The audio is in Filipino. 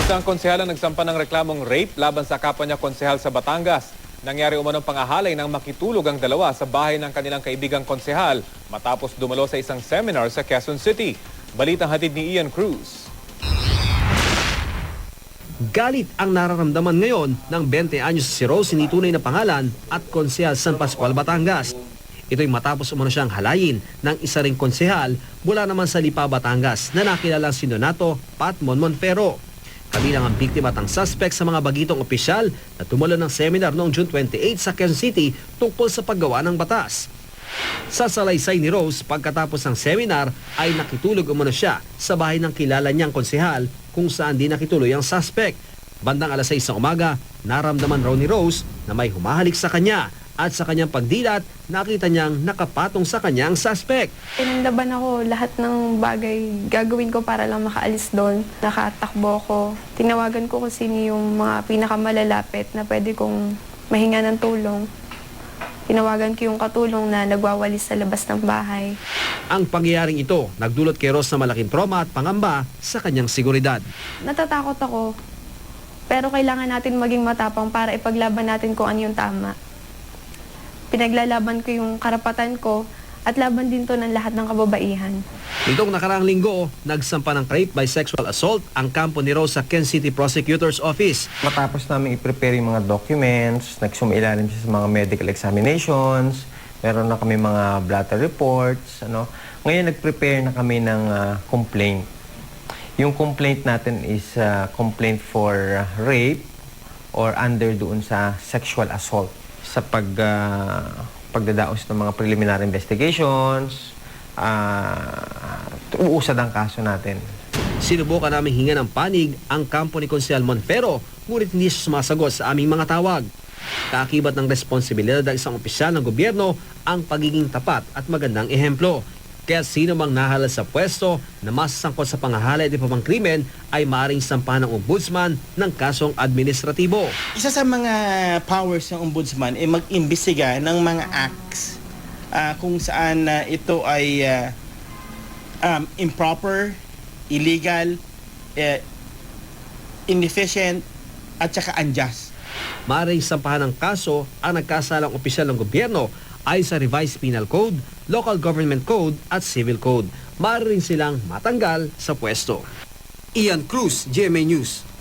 Isang konsehal ang nagsampa ng reklamong rape laban sa kapwa niya konsehal sa Batangas. Nangyari umanong pangahalay nang makitulog ang dalawa sa bahay ng kanilang kaibigang konsehal matapos dumalo sa isang seminar sa Quezon City. Balitang hatid ni Ian Cruz. Galit ang nararamdaman ngayon ng 20 anyos si Rose ni tunay na pangalan at konsehal San Pascual, Batangas. Ito'y matapos umano siyang halayin ng isa ring konsehal mula naman sa Lipa, Batangas na nakilalang si Donato Patmon Monfero. Kabilang ang biktima at ang suspect sa mga bagitong opisyal na tumalo ng seminar noong June 28 sa Quezon City tungkol sa paggawa ng batas. Sa salaysay ni Rose, pagkatapos ng seminar ay nakitulog umano siya sa bahay ng kilala niyang konsehal kung saan di nakituloy ang suspect. Bandang alas 6 ng umaga, naramdaman raw ni Rose na may humahalik sa kanya at sa kanyang pagdilat, nakita niyang nakapatong sa kanyang suspect. Pinandaban ako lahat ng bagay gagawin ko para lang makaalis doon. Nakatakbo ko. Tinawagan ko kung sino yung mga pinakamalalapit na pwede kong mahinga ng tulong. Tinawagan ko yung katulong na nagwawalis sa labas ng bahay. Ang pangyayaring ito nagdulot kay Rose na malaking trauma at pangamba sa kanyang seguridad. Natatakot ako, pero kailangan natin maging matapang para ipaglaban natin kung ano yung tama. Pinaglalaban ko yung karapatan ko at laban din to ng lahat ng kababaihan. Nitong nakaraang linggo, nagsampa ng rape by sexual assault ang kampo ni Rose sa Ken City Prosecutor's Office. Matapos namin i-prepare yung mga documents, nagsumailalim siya sa mga medical examinations, meron na kami mga blatter reports, ano. Ngayon nag-prepare na kami ng ah, complaint. Yung complaint natin is ah, complaint for ah, rape or under doon sa sexual assault sa pag ah, pagdadaos ng mga preliminary investigations, ah, uusad ang kaso natin. Sinubukan namin hinga ng panig ang kampo ni Consel Monfero, ngunit hindi sumasagot sa aming mga tawag. Kaakibat ng responsibilidad ng isang opisyal ng gobyerno ang pagiging tapat at magandang ehemplo. Kaya sino mang nahalal sa pwesto na masasangkot sa pangahala at iba pang krimen ay maaaring sampahan ng ombudsman ng kasong administratibo. isa sa mga powers ng ombudsman ay mag-imbestiga ng mga acts ah, kung saan ah, ito ay ah, um, improper, illegal, eh, inefficient, at saka unjust. Maaaring sampahan ng kaso ang nagkasalang opisyal ng gobyerno ay sa Revised Penal Code, Local Government Code at Civil Code. Maaaring silang matanggal sa pwesto. Ian Cruz, GMA News.